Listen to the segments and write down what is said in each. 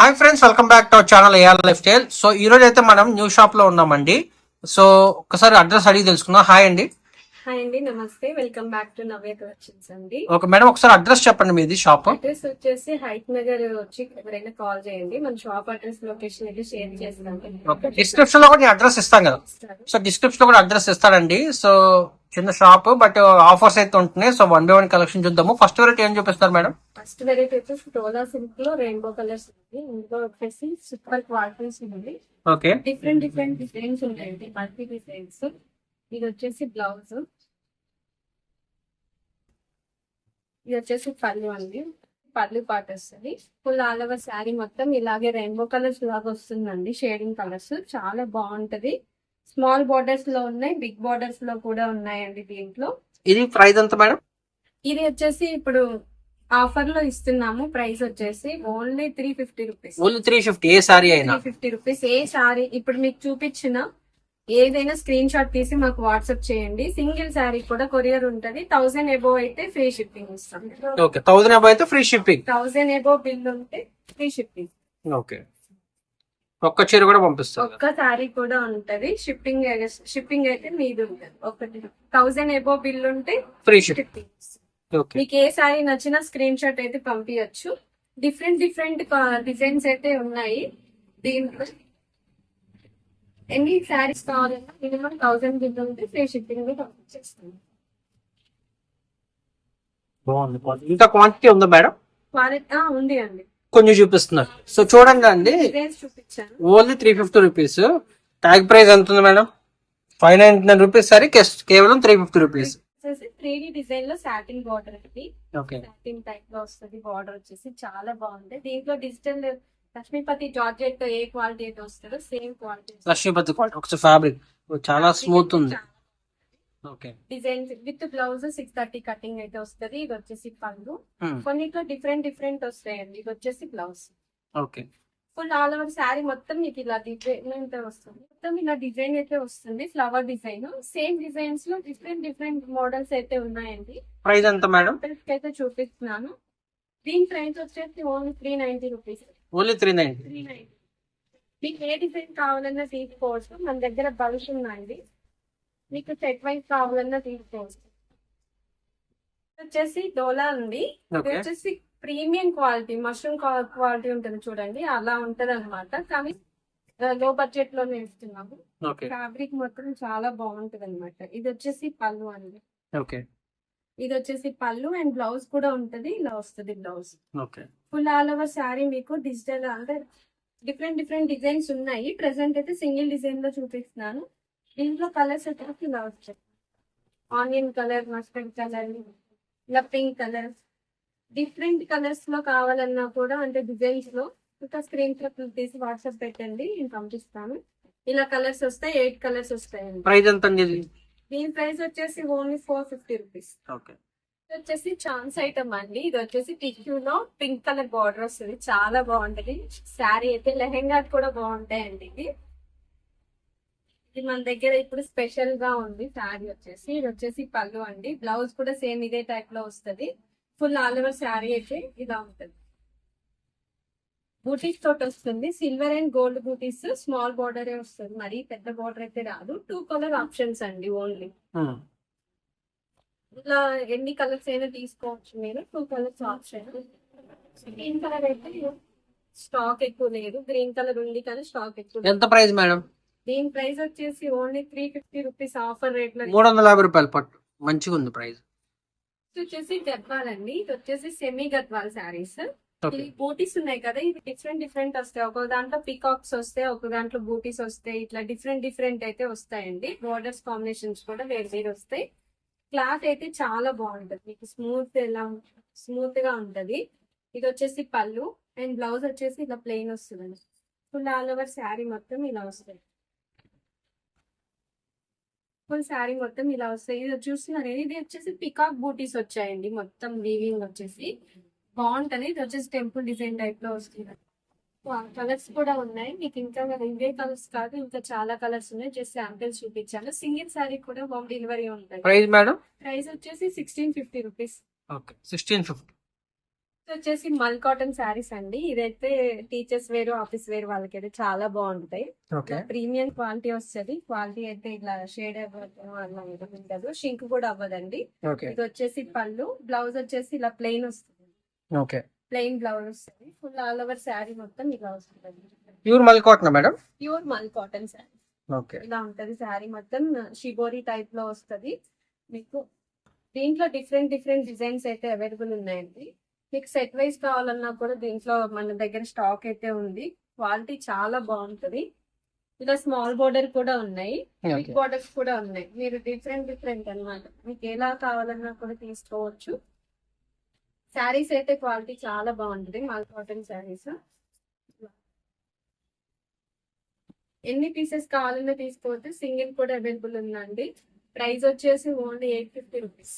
Hi friends welcome back to our channel A R style so ఈ రోజు అయితే మనం న్యూ షాప్లో ఉన్నామండి. సో ఒకసారి అడ్రస్ అడిగి తెలుసుకుందాం. హాయ్ అండి. హాయ్ అండి నమస్తే. Welcome back to Navya collections అండి. ఒక మేడం ఒకసారి అడ్రస్ చెప్పండి మీది షాప్. అడ్రస్ వచ్చేసి హైట్ నగర్ వచ్చి ఎవరైనా కాల్ చేయండి. మన షాప్ అడ్రస్ లొకేషన్ అయితే షేర్ చేస్తాం. డిస్క్రిప్షన్లో కూడా అడ్రస్ ఇస్తాను కదా. సో డిస్క్రిప్షన్లో కూడా అడ్రస్ ఇస్తాడండి సో చిన్న షాప్ బట్ ఆఫర్స్ అయితే ఉంటున్నాయి. So one by one collection చూద్దాము. ఫస్ట్ వెరైటీ ఏం చూపిస్తారు మేడం? ఫస్ట్ వెరైటీ వచ్చేసి టోలా సిల్క్లో రెయిన్బో కలర్స్ ఉంది ఇందులో వచ్చేసి సూపర్ క్వాలిటీస్ ఉంది ఓకే డిఫరెంట్ డిఫరెంట్ డిజైన్స్ ఉంటాయండి మల్టీ డిజైన్స్ ఇది వచ్చేసి బ్లౌజ్ ఇది వచ్చేసి పళ్ళు అండి. పళ్ళు పాట వస్తుంది ఫుల్ ఆల్ ఓవర్ శారీ మొత్తం ఇలాగే రెయిన్బో కలర్స్ లాగా వస్తుందండి. షేడింగ్ కలర్స్ చాలా బాగుంటది. స్మాల్ బార్డర్స్లో ఉన్నాయి బిగ్ బార్డర్స్లో కూడా ఉన్నాయండి దీంట్లో. ఇది ప్రైస్ ఎంత మేడం? ఇది వచ్చేసి ఇప్పుడు ఆఫర్లో ఇస్తున్నాము ప్రైస్ వచ్చేసి only three fifty rupees. Only three fifty ఏ సారీ అయినా? ఫిఫ్టీ రూపీస్ ఏ సారీ? ఇప్పుడు మీకు చూపించిన ఏదైనా స్క్రీన్ షాట్ తీసి మాకు వాట్సాప్ చేయండి. సింగిల్ శారీ కూడా కొరియర్ ఉంటది. థౌసండ్ ఎబో అయితే ఫ్రీ షిప్పింగ్ ఇస్తాం. ఓకే థౌసండ్ అబౌ అయితే free shipping. Thousand above bill ఉంటే ఫ్రీ షిప్పింగ్. ఓకే. ఒక్క చీర కూడా పంపిస్తారు ఒక్క శారీ కూడా ఉంటది. షిప్పింగ్ షిప్పింగ్ అయితే మీది ఉంటది. ఒకటి. థౌసండ్ ఎబో బిల్ ఉంటే ఫ్రీ షిప్ షిప్పింగ్ ఓకే మీకు ఏ శారీ నచ్చినా స్క్రీన్ షాట్ అయితే పంపించచ్చు డిఫరెంట్ డిఫరెంట్ డిజైన్స్ అయితే ఉన్నాయి. దీంట్లో ఎన్ని శారీస్ కావాలన్నా మినిమం థౌసండ్ బిల్ ఉంటే ఫ్రీ షిప్పింగ్ కూడా పంపించేస్తాను బాగుంది ఇంకా క్వాంటిటీ ఉందా మేడం? క్వాలిటీ ఉంది అండి. కొంచెం చూపిస్తున్నారు. సో చూడండి అండి. Only three fifty rupees tag price ఎంత ఉంది madam? Five ninety nine rupees sari కేవలం త్రీ ఫిఫ్టీ రూపీస్ త్రీ డిజైన్లో సాటిన్ బార్డర్ అండి. ఓకే సాటిన్ టైప్లో వస్తుంది బార్డర్ వచ్చేసి. చాలా బాగుంది. దీంట్లో డిజిటల్ లక్ష్మీపతి జార్జెట్ ఏ క్వాలిటీ అయితే వస్తుందో సేమ్ క్వాలిటీ లక్ష్మీపతి ఒకసారి ఫ్యాబ్రిక్ చాలా స్మూత్ ఉంది. Okay. Design with blouse six thirty cutting అయితే వస్తుంది. ఇది వచ్చేసి పళ్ళు Hmm. కొన్నిట్లో డిఫరెంట్ డిఫరెంట్ వస్తాయండి. ఇది వచ్చేసి blouse. Okay. Full all over sari మొత్తం మీకు ఇలా డిజైన్ అయితే వస్తుంది. మొత్తం ఇలా డిజైన్ అయితే వస్తుంది. ఫ్లవర్ డిజైన్ సేమ్ డిజైన్స్లో డిఫరెంట్ డిఫరెంట్ మోడల్స్ అయితే ఉన్నాయండి. ప్రైస్ ఎంత మేడం అయితే చూపిస్తున్నాను. దీని ప్రైస్ వచ్చేసి only three ninety rupees only three ninety three ninety మీకు ఏ డిజైన్ కావాలన్నా తీసుకోవచ్చు. మన దగ్గర బల్స్ ఉన్నాయండి. మీకు సెట్ వైజ్ కావాలన్నా తీసుకోవచ్చు. వచ్చేసి డోలా ఉంది ఇది వచ్చేసి ప్రీమియం క్వాలిటీ మష్రూమ్ క్వాలిటీ ఉంటుంది చూడండి. అలా ఉంటది అనమాట కానీ లో బడ్జెట్లోనే ఇస్తున్నాము ఫ్యాబ్రిక్ మొత్తం చాలా బాగుంటది అనమాట ఇది వచ్చేసి పళ్ళు అండి. ఓకే. ఇది వచ్చేసి పళ్ళు అండ్ బ్లౌజ్ కూడా ఉంటది. ఇలా వస్తుంది blouse. Full all over sari మీకు డిజిటల్ అంటే డిఫరెంట్ డిఫరెంట్ డిజైన్స్ ఉన్నాయి. ప్రెసెంట్ అయితే సింగిల్ డిజైన్లో చూపిస్తున్నాను. దీంట్లో కలర్స్ వచ్చేసి ఇలా వచ్చాయి ఆనియన్ కలర్ మస్టర్డ్ కలర్ ఇలా పింక్ కలర్. డిఫరెంట్ కలర్స్లో కావాలన్నా కూడా అంటే డిజైన్స్లో ఇంకా స్క్రీన్ షాట్ తీసి వాట్సాప్ పెట్టండి నేను పంపిస్తాను. ఇలా కలర్స్ వస్తాయి ఎయిట్ కలర్స్ వస్తాయండి. ప్రైస్ ఎంత దీని ప్రైస్ వచ్చేసి only four fifty rupees. Okay. వచ్చేసి ఛాన్స్ ఐటమ్ అండి. ఇది వచ్చేసి టిష్యూ లో పింక్ కలర్ బార్డర్ వస్తుంది. చాలా బాగుంటది. శారీ అయితే లెహెంగా కూడా బాగుంటాయండి ఇది. ఇది మన దగ్గర ఇప్పుడు స్పెషల్గా ఉంది శారీ వచ్చేసి. ఇది వచ్చేసి పళ్ళు అండి. బ్లౌజ్ కూడా సేమ్ ఇదే టైప్లో వస్తది. ఫుల్ ఆల్ ఓవర్ శారీ అయితే ఇలా ఉంటది. బూటీస్ తోటి వస్తుంది. సిల్వర్ అండ్ గోల్డ్ బూటీస్ స్మాల్ బార్డర్ వస్తుంది. మరి పెద్ద బార్డర్ అయితే రాదు. టూ కలర్ ఆప్షన్స్ అండి ఓన్లీ ఇట్లా ఎన్ని కలర్స్ అయినా తీసుకోవచ్చు మీరు. Two colours option green colour అయితే స్టాక్ ఎక్కువ లేదు. గ్రీన్ కలర్ ఉంది కానీ స్టాక్ ఎక్కువ లేదు. ఎంత ప్రైస్ మేడం దీని ప్రైస్ వచ్చేసి only three fifty rupees offer రేట్లో మూడు వందల యాభై రూపాయలు పట్టు. మంచిగా ఉంది ప్రైస్. ఇది వచ్చేసి గద్వాల్ అండి ఇది వచ్చేసి సెమీ గద్వాల్ శారీస్. ఈ బూటీస్ ఉన్నాయి కదా ఇది డిఫరెంట్ డిఫరెంట్ వస్తాయి. ఒక దాంట్లో పికాక్స్ వస్తాయి ఒక దాంట్లో బూటీస్ వస్తాయి. ఇట్లా డిఫరెంట్ డిఫరెంట్ అయితే వస్తాయండి. బోర్డర్స్ కాంబినేషన్స్ కూడా వేరు వేరు వస్తాయి. క్లాత్ అయితే చాలా బాగుంటది. మీకు స్మూత్ ఎలా స్మూత్గా ఉంటది. ఇది వచ్చేసి పళ్ళు. అండ్ బ్లౌజ్ వచ్చేసి ఇలా ప్లెయిన్ వస్తుంది ఫుల్ ఆల్ ఓవర్ శారీ మొత్తం ఇలా వస్తాయి. ఫుల్ శారీ మొత్తం ఇలా వస్తాయి. ఇది చూస్తున్నారు ఇది వచ్చేసి పికాక్ బూటీస్ వచ్చాయండి. మొత్తం వీవింగ్ వచ్చేసి బాగుంటది ఇది వచ్చేసి టెంపుల్ డిజైన్ టైప్లో వస్తుంది. కలర్స్ కూడా ఉన్నాయి. మీకు ఇంకా ఇవే కలర్స్ కాదు ఇంకా చాలా కలర్స్ ఉన్నాయి. జస్ట్ శాంపిల్స్ చూపించాను. సింగిల్ శారీ కూడా హోమ్ డెలివరీ ఉంటాయి ప్రైస్ మేడం ప్రైస్ వచ్చేసి sixteen fifty rupees okay sixteen fifty వచ్చేసి మల్ కాటన్ శారీస్ అండి. ఇదైతే టీచర్స్ వేరు ఆఫీస్ వేర్ వాళ్ళకి అయితే చాలా బాగుంటాయి. ప్రీమియం క్వాలిటీ వస్తది. క్వాలిటీ అయితే ఇట్లా షేడ్ ఏదో ఉండదు. షింక్ కూడా అవ్వదండి. ఇది వచ్చేసి పళ్ళు. బ్లౌజ్ వచ్చేసి ఇలా ప్లెయిన్ వస్తుంది. ఓకే. ప్లెయిన్ బ్లౌజ్ వస్తుంది. ఫుల్ ఆల్ ఓవర్ శారీ మొత్తం ఇలా వస్తుంది. Pure mul cotton madam? Pure mul cotton sari. Okay. ఇలా ఉంటది శారీ మొత్తం. షిబోరి టైప్లో వస్తది. మీకు దీంట్లో డిఫరెంట్ డిఫరెంట్ డిజైన్స్ అయితే అవైలబుల్ ఉన్నాయండి. మీకు సెట్ వైజ్ కావాలన్నా కూడా దీంట్లో మన దగ్గర స్టాక్ అయితే ఉంది. క్వాలిటీ చాలా బాగుంటది. ఇలా స్మాల్ బోర్డర్ కూడా ఉన్నాయి. బిగ్ బార్డర్స్ కూడా ఉన్నాయి. మీరు డిఫరెంట్ డిఫరెంట్ అన్నమాట. మీకు ఎలా కావాలన్నా కూడా తీసుకోవచ్చు. శారీస్ అయితే క్వాలిటీ చాలా బాగుంటుంది. మాల్ కాటన్ శారీస్. ఎన్ని పీసెస్ కావాలన్నా తీసుకోవచ్చు. సింగిల్ కూడా అవైలబుల్ ఉందండి. ప్రైస్ వచ్చేసి only eight fifty rupees.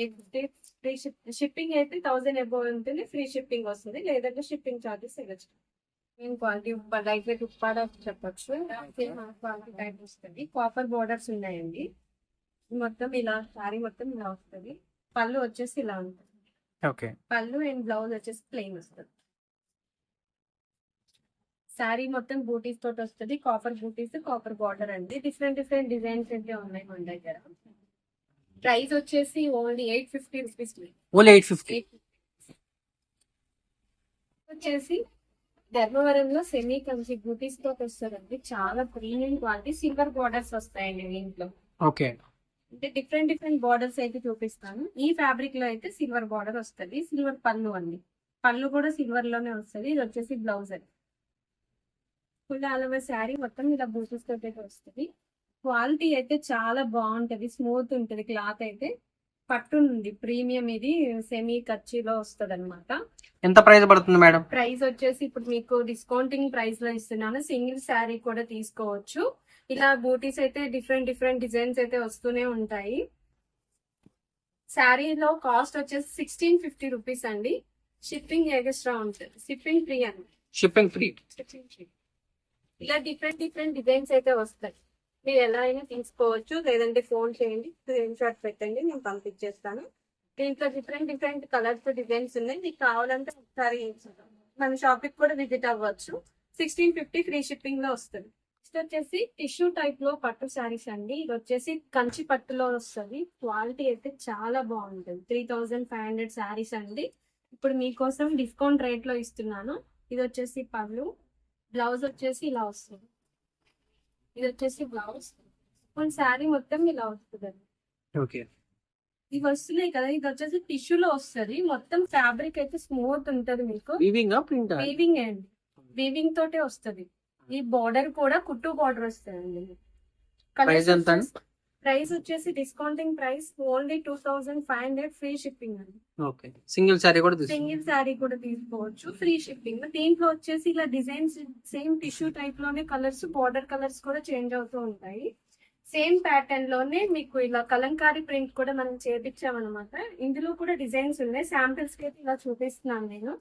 Eight fifty free shipping అయితే థౌసండ్ అబౌవ్ ఉంటుంది ఫ్రీ షిప్పింగ్ వస్తుంది. లేదంటే shipping charges extra main quality light weight Uppada చెప్పొచ్చు. క్వాలిటీ టైప్ వస్తుంది. కాపర్ బోర్డర్స్ ఉన్నాయండి. మొత్తం ఇలా శారీ మొత్తం ఇలా వస్తుంది. పళ్ళు వచ్చేసి ఇలా ఉంటుంది. ఓకే పళ్ళు అండ్ బ్లౌజ్ వచ్చేసి ప్లెయిన్ వస్తుంది. శారీ మొత్తం బూటీస్ తోటి వస్తుంది. కాపర్ బూటీస్ కాపర్ బార్డర్ అండి. డిఫరెంట్ డిఫరెంట్ డిజైన్స్ అయితే ఉన్నాయి మన దగ్గర. ప్రైస్ వచ్చేసి only eight fifty rupees only eight fifty. వచ్చేసి ధర్మవరంలో సెమీ కంచి బూటీస్ తోటి వస్తుందండి. చాలా ప్రీమియం క్వాలిటీ సిల్వర్ బార్డర్స్ వస్తాయండి దీంట్లో ఓకే. అంటే డిఫరెంట్ డిఫరెంట్ బార్డర్స్ అయితే చూపిస్తాను. ఈ ఫ్యాబ్రిక్లో అయితే సిల్వర్ బార్డర్ వస్తుంది. సిల్వర్ పళ్ళు అండి. పళ్ళు కూడా సిల్వర్లోనే వస్తుంది. ఇది వచ్చేసి బ్లౌజ్ అది ఫుల్ ఆల్ ఓవర్ శారీ మొత్తం ఇలా బూటీస్ తోటి వస్తుంది. క్వాలిటీ అయితే చాలా బాగుంటది స్మూత్ ఉంటది క్లాత్ అయితే. పట్టు నుండి ప్రీమియం ఇది సెమీ కచ్చిలో వస్తుంది అనమాట ఎంత ప్రైస్ పడుతుంది మేడం? ప్రైస్ వచ్చేసి ఇప్పుడు మీకు డిస్కౌంటింగ్ ప్రైస్లో ఇస్తున్నాను. సింగిల్ శారీ కూడా తీసుకోవచ్చు. ఇలా బూటీస్ అయితే డిఫరెంట్ డిఫరెంట్ డిజైన్స్ అయితే వస్తూనే ఉంటాయి. శారీలో కాస్ట్ వచ్చేసి సిక్స్టీన్ ఫిఫ్టీ రూపీస్ అండి. షిప్పింగ్ ఎక్స్ట్రా ఉంటుంది. షిప్పింగ్ ఫ్రీ అండి షిప్పింగ్ ఫ్రీ షిప్పింగ్ ఫ్రీ ఇలా డిఫరెంట్ డిఫరెంట్ డిజైన్స్ అయితే వస్తాయి. మీరు ఎలా అయినా తీసుకోవచ్చు. లేదంటే ఫోన్ చేయండి. స్క్రీన్ షాట్ పెట్టండి. నేను పంపించేస్తాను. దీంట్లో డిఫరెంట్ డిఫరెంట్ కలర్స్ డిజైన్స్ ఉన్నాయి. మీకు కావాలంటే ఒకసారి మన షాప్ కూడా విజిట్ అవ్వచ్చు. సిక్స్టీన్ ఫిఫ్టీ ఫ్రీ షిప్పింగ్లో వస్తుంది. నెక్స్ట్ వచ్చేసి టిష్యూ టైప్లో పట్టు శారీస్ అండి. ఇది వచ్చేసి కంచి పట్టులో వస్తుంది. క్వాలిటీ అయితే చాలా బాగుంటుంది. Three thousand five hundred saris అండి. ఇప్పుడు మీకోసం డిస్కౌంట్ రేట్లో ఇస్తున్నాను. ఇది వచ్చేసి పళ్ళు. బ్లౌజ్ వచ్చేసి ఇలా వస్తుంది. ఇది వచ్చేసి బ్లౌజ్ కొన్ని శారీ మొత్తం ఇలా వస్తుంది ఓకే. ఇవి వస్తున్నాయి కదా ఇది వచ్చేసి టిష్యూ లో వస్తుంది. మొత్తం ఫ్యాబ్రిక్ అయితే స్మూత్ ఉంటది మీకు. వీవింగ్ ప్రింట్ వీవింగ్ అండి. వీవింగ్ తోటే వస్తుంది. ఈ బార్డర్ కూడా కుట్టు బార్డర్ ప్రైస్ ఎంత అండి? ప్రైస్ వచ్చేసి discounting price only two thousand five hundred free shipping అండి. ఓకే. సింగిల్ సారీ కూడా సింగిల్ శారీ కూడా తీసుకోవచ్చు ఫ్రీ షిప్పింగ్ దీంట్లో వచ్చేసి ఇలా డిజైన్స్ సేమ్ టిష్యూ టైప్లోనే కలర్స్ బార్డర్ కలర్స్ కూడా చేంజ్ అవుతూ ఉంటాయి. సేమ్ ప్యాటర్న్లోనే మీకు ఇలా కలంకారీ ప్రింట్ కూడా మనం చేపించామన్నమాట. ఇందులో కూడా డిజైన్స్ ఉన్నాయి. శాంపిల్స్కి అయితే ఇలా చూపిస్తున్నాను నేను.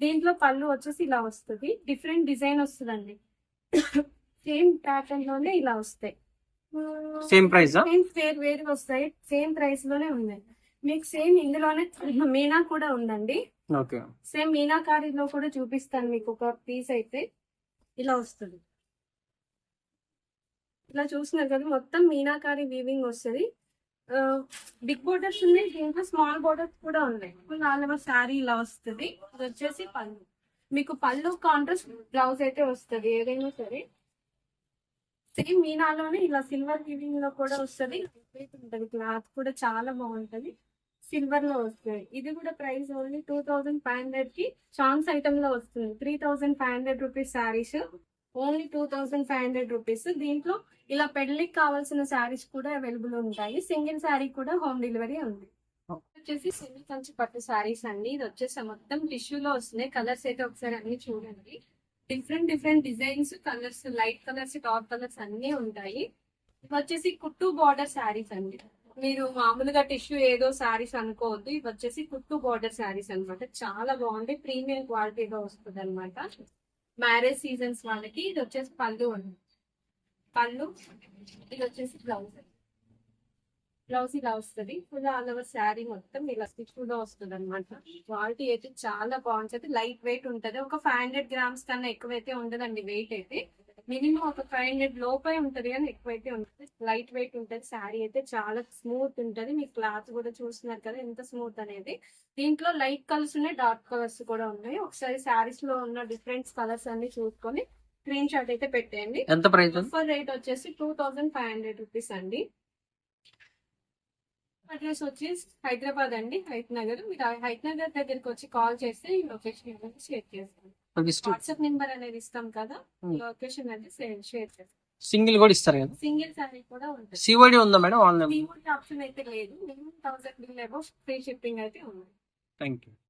దీంట్లో పళ్ళు వచ్చేసి ఇలా వస్తుంది. డిఫరెంట్ డిజైన్ వస్తుందండి. సేమ్ ప్యాటర్న్లోనే ఇలా వస్తాయి. సేమ్ ప్రైస్ సేమ్ వేరు వేరు వస్తాయి. సేమ్ ప్రైస్లోనే ఉన్నాయి. మీకు సేమ్ ఇందులోనే మీనా కూడా ఉందండి. ఓకే. సేమ్ మీనాకారిలో కూడా చూపిస్తాను మీకు ఒక పీస్ అయితే. ఇలా వస్తుంది. ఇలా చూస్తున్నారు కదా మొత్తం మీనాకారి వీవింగ్ వస్తుంది. బిగ్ బోర్డర్స్ ఉన్నాయి దీంట్లో స్మాల్ బోర్డర్స్ కూడా ఉన్నాయి. నాలుగు శారీ ఇలా వస్తుంది. ఇది వచ్చేసి పళ్ళు. మీకు పళ్ళు కాంట్రాస్ట్ బ్లౌజ్ అయితే వస్తుంది. ఏదైనా సరే. సేమ్ మీనాలోనే ఇలా సిల్వర్ వీవింగ్లో కూడా వస్తుంది ఉంటది క్లాత్ కూడా చాలా బాగుంటది సిల్వర్లో వస్తుంది. ఇది కూడా price only two thousand five హండ్రెడ్కి చాన్స్ ఐటమ్లో వస్తుంది. Three thousand five hundred rupees saris only two thousand five hundred rupees. దీంట్లో ఇలా పెళ్ళికి కావాల్సిన శారీస్ కూడా అవైలబుల్ ఉంటాయి. సింగిల్ శారీ కూడా హోమ్ డెలివరీ ఉంది. వచ్చేసి సెమీ కంచి పట్టు శారీస్ అండి. ఇది వచ్చేసి మొత్తం టిష్యూ లో వస్తున్నాయి. కలర్స్ అయితే ఒకసారి అన్ని చూడండి. Different different designs colours light colours dark colours అన్ని ఉంటాయి. ఇవి వచ్చేసి కుట్టు బార్డర్ శారీస్ అండి. మీరు మామూలుగా టిష్యూ ఏదో శారీస్ అనుకోవద్దు. ఇవి వచ్చేసి కుట్టు బార్డర్ శారీస్ అనమాట చాలా బాగుంటాయి. ప్రీమియం క్వాలిటీగా వస్తుంది అనమాట మ్యారేజ్ సీజన్స్ వాళ్ళకి ఇది వచ్చేసి పళ్ళు అండి. పళ్ళు ఇది వచ్చేసి బ్లౌజ్. బ్లౌజ్ ఇలా వస్తుంది. ఫుల్ ఆల్ ఓవర్ శారీ మొత్తం ఇలా స్టిచ్ కూడా వస్తుంది అనమాట క్వాలిటీ అయితే చాలా బాగుంటుంది. లైట్ వెయిట్ ఉంటది. ఒక ఫైవ్ హండ్రెడ్ గ్రామ్స్ కన్నా ఎక్కువైతే ఉండదండి వెయిట్ అయితే. మినిమం ఒక ఫైవ్ హండ్రెడ్ లోపే ఉంటది కానీ ఎక్కువైతే ఉంటుంది లైట్ వెయిట్ ఉంటది. శారీ అయితే చాలా స్మూత్ ఉంటది. మీ క్లాత్ కూడా చూస్తున్నారు కదా ఎంత స్మూత్ అనేది. దీంట్లో లైట్ కలర్స్ ఉన్నాయి డార్క్ కలర్స్ కూడా ఉన్నాయి. ఒకసారి శారీస్లో ఉన్న డిఫరెంట్ కలర్స్ అన్ని చూసుకొని స్క్రీన్ షాట్ అయితే పెట్టేయండి. ఎంత ప్రైస్ ఆఫర్ రేట్ వచ్చేసి two thousand five hundred rupees అండి. అడ్రస్ వచ్చి హైదరాబాద్ అండి హైత్ నగర్. మీరు హైత్ నగర్ దగ్గరికి వచ్చి కాల్ చేస్తే ఈ లొకేషన్ అనేది షేర్ చేస్తాం. వాట్సాప్ నెంబర్ అనేది ఇస్తాం కదా. లొకేషన్ అనేది షేర్ చేస్తాం. సింగిల్ కూడా ఇస్తారు కదా? సింగిల్ సారీ కూడా ఉంటుంది. సిఓడి ఉందా మేడం ఆన్లైన్ ఆప్షన్ అయితే లేదు. Minimum thousand bill above free shipping అయితే ఉంది. Thank you